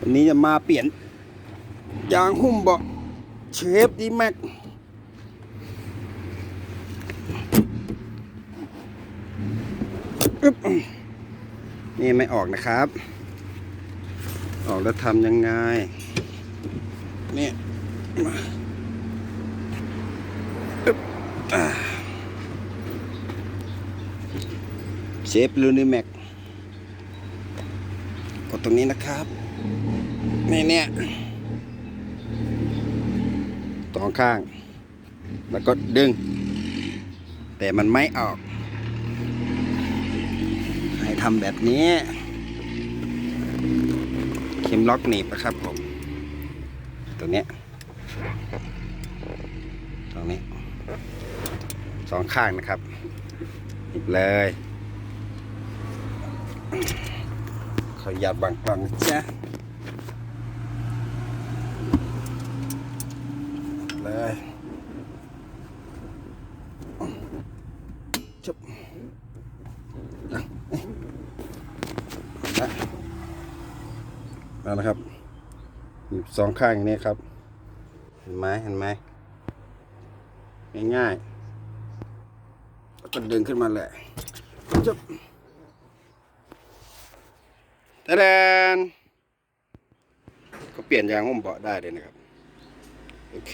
วันนี้จะมาเปลี่ยน ยางหุ้มเบาะเชฟดีแม็กนี่ไม่ออกนะครับ ออกแล้วทำยังไงเนี่ยมาเชฟลูนิแม็กกดตรงนี้นะครับ นี่เนี่ยสองข้าง แล้วก็ดึง แต่มันไม่ออก ให้ทำแบบนี้ เข็มล็อกหนีบนะครับผมตรงเนี้ยตรงนี้สองข้างนะครับหนีบเลยขออนุญาบางกล่องนะจ๊ะ เลยจุบนะนะเอาละครับหยิบสองข้างอย่างนี้ครับ เห็นไหมเห็นไหมง่ายๆแล้วก็ดึงขึ้นมาเลยจุบตะแดนก็เปลี่ยนยางหุ้มเบาะได้เลยนะครับ โอเค